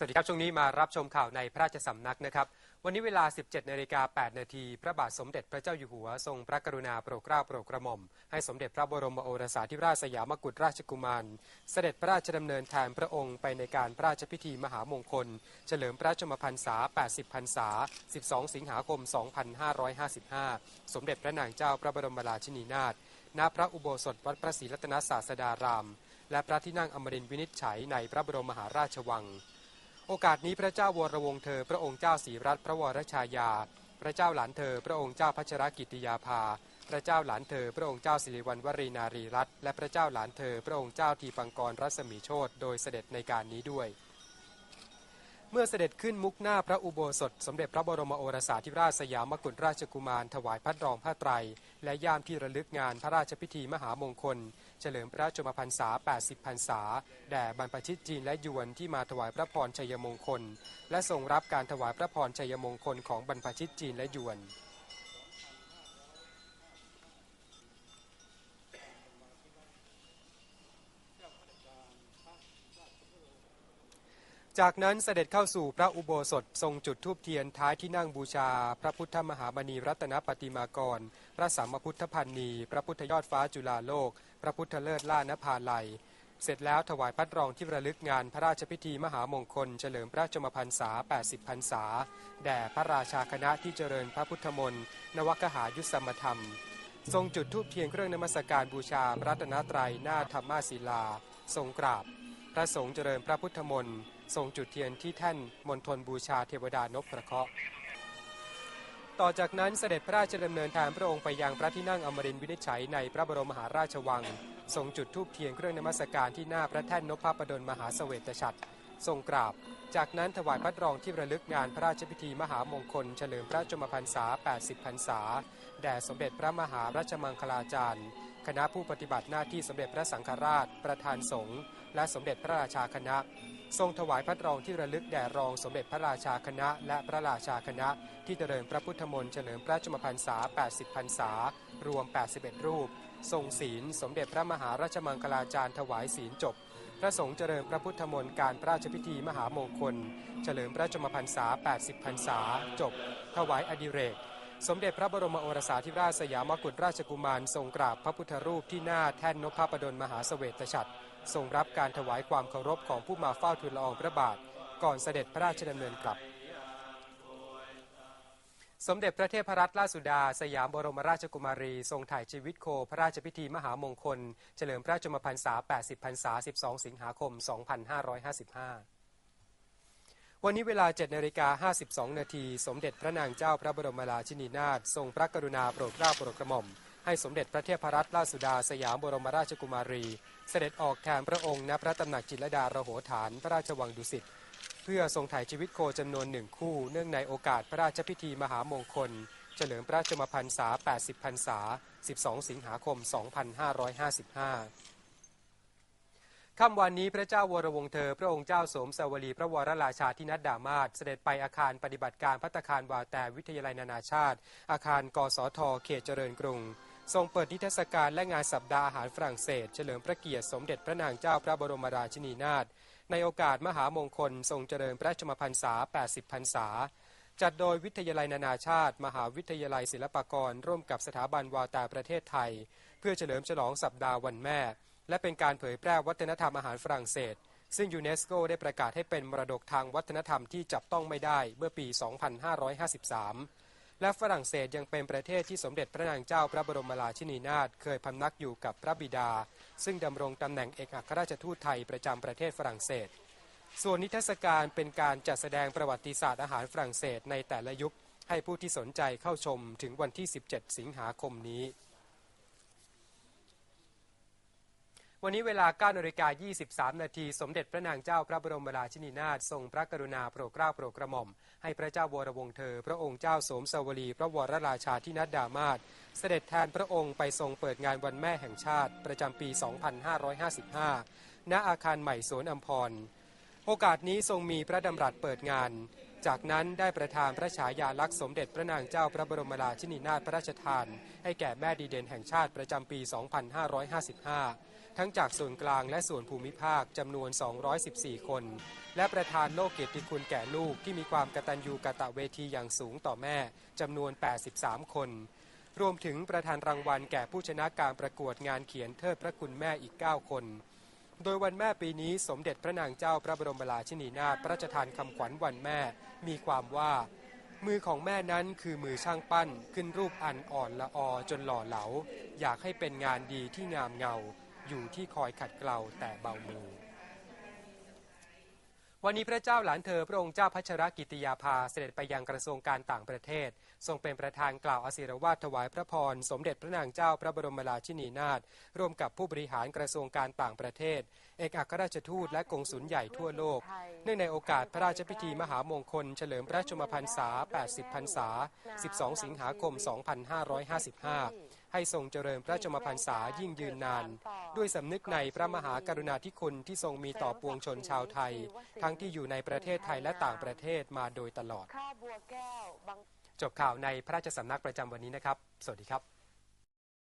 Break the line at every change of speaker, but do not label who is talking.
สวัสดีครับ ช่วงนี้มารับชมข่าวในพระราชสำนักนะครับ วันนี้เวลา 17นาฬิกา8นาทีพระบาทสมเด็จพระเจ้าอยู่หัว ทรงพระกรุณาโปรดเกล้าโปรดกระหม่อม ให้สมเด็จพระบรมโอรสาธิราชสยามกุฎราชกุมาร เสด็จพระราชดำเนินแทนพระองค์ไปในการพระราชพิธีมหามงคล เฉลิมพระชมพรรษา 80 พรรษา 12 สิงหาคม 2555 สมเด็จพระนางเจ้าพระบรมราชินีนาถณพระอุโบสถวัดพระศรีรัตนศาสดาราม และพระที่นั่งอมรินทร์วินิจฉัยในพระบรมมหาราชวัง โอกาสนี้พระเจ้าวรวงเธอ พระองค์เจ้าศรีรัตน์พระวรชายา พระเจ้าหลานเธอ พระองค์เจ้าพัชรกิติยาภา พระเจ้าหลานเธอ พระองค์เจ้าสิริวัณวรีนารีรัตน์และพระเจ้าหลานเธอ พระองค์เจ้าทีปังกรรัศมีโชตโดยเสด็จในการนี้ด้วย เมื่อเสด็จขึ้นมุกหน้าพระอุโบสถ สมเด็จพระบรมโอรสาธิราชสยามกุฎราชกุมาร ถวายพัดรองผ้าไตร และย่ามที่ระลึกงานพระราชพิธีมหามงคล เฉลิมพระชมพรรษา 80 พรรษา แด่บรรพชิตจีนและยวนที่มาถวายพระพรชัยมงคล และทรงรับการถวายพระพรชัยมงคลของบรรพชิตจีนและยวน จากนั้นเสด็จเข้าสู่พระอุโบสถทรงจุดธูปเทียนท้ายที่นั่งบูชา พระพุทธมหามณีรัตนปฏิมากร พระสัมมาพุทธพันนีพระพุทธยอดฟ้าจุฬาโลก พระพุทธเลิศล่านภาลัย เสร็จแล้วถวายพัดรองที่ระลึกงานพระราชพิธีมหามงคล เฉลิมพระชมพรรษา 80 พรรษา แด่พระราชาคณะที่เจริญพระพุทธมนต์นวกหายุสมธรรม ทรงจุดธูปเทียนเครื่องนมัสการบูชาพระรัตนตรัยหน้าธรรมาศิลา ทรงกราบ พระสงฆ์เจริญพระพุทธมนต์ ทรงจุดเทียนที่แท่นมณฑลบูชาเทวดานพพระเคราะห์ต่อจากนั้นเสด็จพระราชดำเนินทางพระองค์ไปยังพระที่นั่งอมรินทร์วินิจฉัยในพระบรมมหาราชวัง ทรงจุดธูปเทียนเครื่องนมัสการที่หน้าพระแท่นนพประดลมหาเสวตฉัตรทรงกราบ จากนั้นถวายพัดรองที่ระลึกงานพระราชพิธีมหามงคล เฉลิมพระชนมพรรษา 80 พรรษา แด่สมเด็จพระมหาราชมังคลาจารย์ คณะผู้ปฏิบัติหน้าที่สมเด็จพระสังฆราช ประธานสงฆ์และสมเด็จพระราชาคณะ ทรงถวายพัดรองที่ระลึกแด่รองสมเด็จพระราชาคณะ และพระราชาคณะ ที่เจริญพระพุทธมนต์เฉลิมพระชนมพรรษา 80 พรรษา รวม 81 รูป ทรงศีล สมเด็จพระมหาราชมังคลาจารย์ถวายศีลจบ พระสงฆ์เจริญพระพุทธมนต์การพระราชพิธีมหามงคล เฉลิมพระชนมพรรษา 80 พรรษา จบ ถวายอดิเรก สมเด็จพระบรมโอรสาธิราชสยามกุฎราชกุมารทรงกราบพระพุทธรูปที่หน้าแท่นนพประดลมหาเสวตฉัตรทรงรับการถวายความเคารพของผู้มาเฝ้าทูลละอองพระบาท ก่อนเสด็จพระราชดำเนินกลับ สมเด็จพระเทพรัตนราชสุดา สยามบรมราชกุมารี ทรงถ่ายชีวิตโคพระราชพิธีมหามงคล เฉลิมพระชนมพรรษา 80 พรรษา 12 สิงหาคม 2555 วันนี้เวลา7นาฬิกา52 นาที สมเด็จพระนางเจ้าพระบรมราชินีนาถทรงพระกรุณาโปรดเกล้าโปรดกระหม่อม ให้สมเด็จพระเทพรัตนราชสุดาสยามบรมราชกุมารี เสด็จออกแทนพระองค์ณพระตำหนักจิตรดาระโหฐานพระราชวังดุสิตเพื่อทรงถ่ายชีวิตโคจำนวนหนึ่งคู่ เนื่องในโอกาสพระราชพิธีมหามงคล เฉลิมพระชมพรรษา 80 พรรษา 12 สิงหาคม 2555 ค่ำวันนี้พระเจ้าวรวงเธอ พระองค์เจ้าสมสวลีพระวรราชาธินัดดามาศเสด็จไปอาคารปฏิบัติการพัตตาคารวาแต่วิทยาลัยนานาชาติ อาคารกสทเขตเจริญกรุง ทรงเปิดนิทรรศการและงานสัปดาห์อาหารฝรั่งเศส เฉลิมพระเกียรติสมเด็จพระนางเจ้าพระบรมราชินีนาถในโอกาสมหามงคล ทรงเจริญพระชมพรรษา 80 พรรษา จัดโดยวิทยาลัยนานาชาติ มหาวิทยาลัยศิลปากร ร่วมกับสถาบันวาตาประเทศไทย เพื่อเฉลิมฉลองสัปดาห์วันแม่ และเป็นการเผยแพร่วัฒนธรรมอาหารฝรั่งเศส ซึ่งยูเนสโกได้ประกาศให้เป็นมรดกทางวัฒนธรรมที่จับต้องไม่ได้เมื่อปี 2553 และฝรั่งเศสยังเป็นประเทศที่สมเด็จพระนางเจ้าพระบรมราชินีนาถเคยพำนักอยู่กับพระบิดา ซึ่งดำรงตำแหน่งเอกอัครราชทูตไทยประจำประเทศฝรั่งเศส ส่วนนิทรรศการเป็นการจัดแสดงประวัติศาสตร์อาหารฝรั่งเศสในแต่ละยุคให้ผู้ที่สนใจเข้าชมถึงวันที่ 17 สิงหาคมนี้ วันนี้เวลา9นาฬิกา23 นาที สมเด็จพระนางเจ้าพระบรมราชินีนาถทรงพระกรุณาโปรดเกล้าโปรดกระหม่อม ให้พระเจ้าวรวงเธอ พระองค์เจ้าสมสวลีพระวรราชาธินัดดามาศเสด็จแทนพระองค์ไปทรงเปิดงานวันแม่แห่งชาติ ประจำปี 2555 ณอาคารใหม่สวนอัมพร โอกาสนี้ทรงมีพระดำรัสเปิดงาน จากนั้นได้ประทานพระฉายาลักษณ์สมเด็จพระนางเจ้าพระบรมราชินีนาถพระราชทาน ให้แก่แม่ดีเด่นแห่งชาติประจำปี 2555 ทั้งจากส่วนกลางและส่วนภูมิภาคจำนวน 214 คน และประธานโลกเกียรติคุณแก่ลูกที่มีความกตัญญูกะตะเวทีอย่างสูงต่อแม่จำนวน 83 คนรวมถึงประธานรางวัลแก่ผู้ชนะการประกวดงานเขียนเทิดพระคุณแม่อีก 9 คน โดยวันแม่ปีนี้สมเด็จพระนางเจ้าพระบรมราชินีนาถพระราชทานคำขวัญวันแม่ มีความว่า มือของแม่นั้นคือมือช่างปั้นขึ้นรูปอันอ่อนละออจนหล่อเหลา อยากให้เป็นงานดีที่งามเงา อยู่ที่คอยขัดเกลาแต่เบามือ วันนี้พระเจ้าหลานเธอพระองค์เจ้าพัชรกิติยาภาเสด็จไปยังกระทรวงการต่างประเทศ ทรงเป็นประธานกล่าวอศิรวาทถวายพระพร สมเด็จพระนางเจ้าพระบรมราชินีนาถร่วมกับผู้บริหารกระทรวงการต่างประเทศ เอกอัครราชทูตและกงสุลใหญ่ทั่วโลก เนื่องในโอกาสพระราชพิธีมหามงคล เฉลิมพระชมพรรษา 80 พรรษา 12 สิงหาคม 2555 ให้ทรงเจริญพระชมพรรษายิ่งยืนนาน ด้วยสำนึกในพระมหากรุณาธิคุณที่ทรงมีต่อปวงชนชาวไทย ทั้งที่อยู่ในประเทศไทยและต่างประเทศมาโดยตลอด จบข่าวในพระราชสำนักประจำวันนี้นะครับ สวัสดีครับ